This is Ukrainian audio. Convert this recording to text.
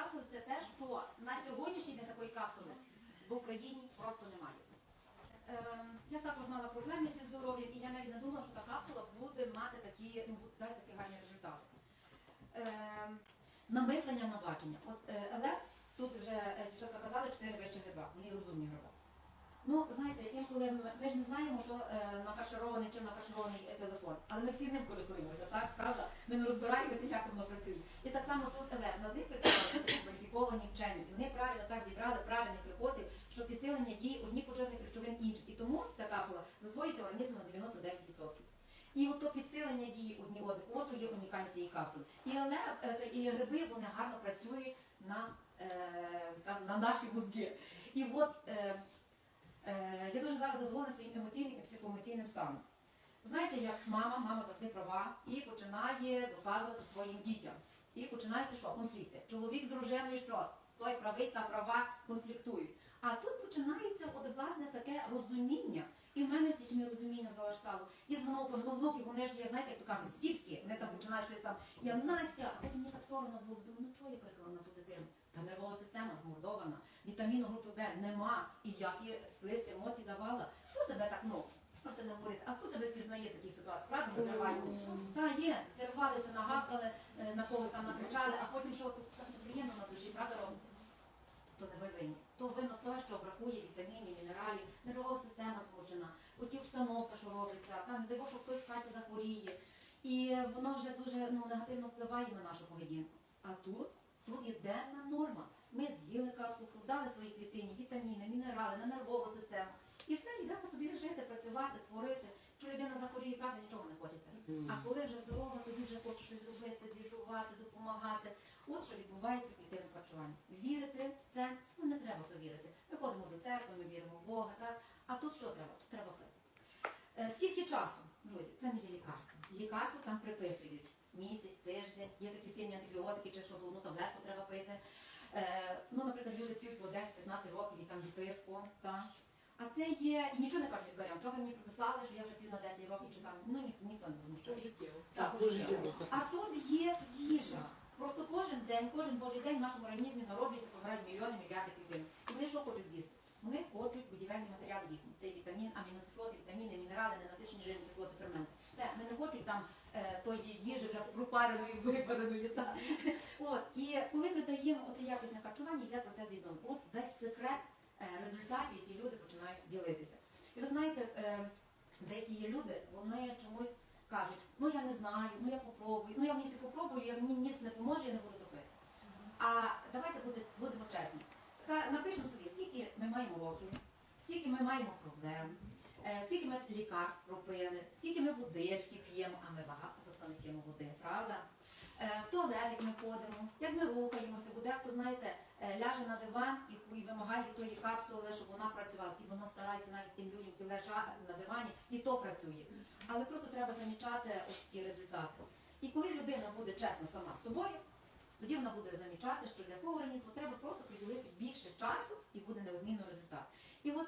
капсули це те, що на сьогоднішній день такої капсули в Україні просто немає. Ем, я також мала проблеми зі здоров'ям, і я навіть не думала, що та капсула буде мати такі, ну, дасть такі гарні результати. Ем, намислення на бачення. От е, Еле, тут вже е, дівчатка казали, чотири вищі гриба, вони розумні гриби. Ну, знаєте, інколи ми, ж не знаємо, що е, нафарширований чи нафарширований е, телефон, але ми всі ним користуємося, так? Правда? Ми не розбираємося, як воно працює. І так само тут Еле, ним працювали кваліфіковані вчені. І вони правильно так зібрали правильних препаратів, що підсилення дії одні поживних речовин інших. І тому ця капсула засвоїться організмом на 99%. І от то підсилення дії одні одних, от є унікальність цієї капсули. Е, і гриби вони гарно працюють на, е, наші мозги. І от е, я дуже зараз задоволена своїм емоційним і психоемоційним станом. Знаєте, як мама, мама завжди права і починає доказувати своїм дітям. І починаються що? Конфлікти. Чоловік з дружиною що? Той правий та права конфліктують. А тут починається от, власне таке розуміння. І в мене з дітьми розуміння залаштало. І з внуком, ну внуки, вони ж є, знаєте, як то кажуть, стівські, вони там починають щось там. Я Настя, а потім мені так соромно було. Думаю, ну чого я приклала на ту дитину? Та нервова система змордована, вітаміну групи Б нема. І я ті сплеск емоцій давала. Хто себе так, ну, можете не говорити, а хто себе пізнає в такій ситуації? Правда, ми зриваємося. Та є, зірвалися, когось там накричали, а потім що це так неприємно на душі, правда робиться? То не ви винні. То винно те, що бракує вітамінів, мінералів, нервова система змучена, оті обстановка, що робиться, та не диво, що хтось в хаті захворіє. І воно вже дуже ну, негативно впливає на нашу поведінку. А тут, тут є денна норма. Ми з'їли капсулку, дали своїй клітині вітаміни, мінерали, на нервову систему. І все, йдемо собі жити, працювати, творити. Якщо людина захворіє, правда, нічого не хочеться. А коли вже здорова, тоді вже хочеш щось робити, двіжувати, допомагати. От що відбувається з клітинним харчуванням. Вірити в це, ну не треба то вірити. Ми ходимо до церкви, ми віримо в Бога, так? А тут що треба? Тут треба пити. Е, Скільки часу, друзі, це не є лікарство. Лікарство там приписують місяць, тиждень, є такі сильні антибіотики, чи що головну таблетку треба пити. Е, ну, наприклад, люди п'ють по 10-15 років і там від тиску. Так? А це є, і нічого не кажуть лікарям, чого ви мені приписали, що я вже п'ю на 10 років, чи там, ну ні, ніхто не Пожиттєво. А тут є їжа. Просто кожен день, кожен божий день в нашому організмі народжується, помирають мільйони, мільярди клітин. І вони що хочуть їсти? Вони хочуть будівельні матеріали їхні. Це вітамін, амінокислоти, вітаміни, мінерали, ненасичені жирні кислоти, ферменти. Все, вони не хочуть там е, тої їжі вже пропареної, випареної. Та. От, і коли ми даємо оце якісне харчування, йде процес відомо. От весь секрет е, результатів, які люди починають ділитися. І ви знаєте, е, деякі є люди, вони чомусь кажуть, ну я не знаю, ну я попробую, ну я в місці попробую, як мені ніц не поможе, я не буду. А давайте буде- будемо чесні. Напишемо собі, скільки ми маємо років, скільки ми маємо проблем, е, скільки ми лікарств пропили, скільки ми водички п'ємо, а ми багато хто не п'ємо води, правда? Е, В туалет, ми ходимо, як ми рухаємося, бо дехто, знаєте, е, ляже на диван і, вимагає від тої капсули, щоб вона працювала. І вона старається навіть тим людям, які лежать на дивані, і то працює. Але просто треба замічати ті результати. І коли людина буде чесна сама з собою, тоді вона буде замічати, що для свого організму треба просто приділити більше часу і буде неодмінно результат. І от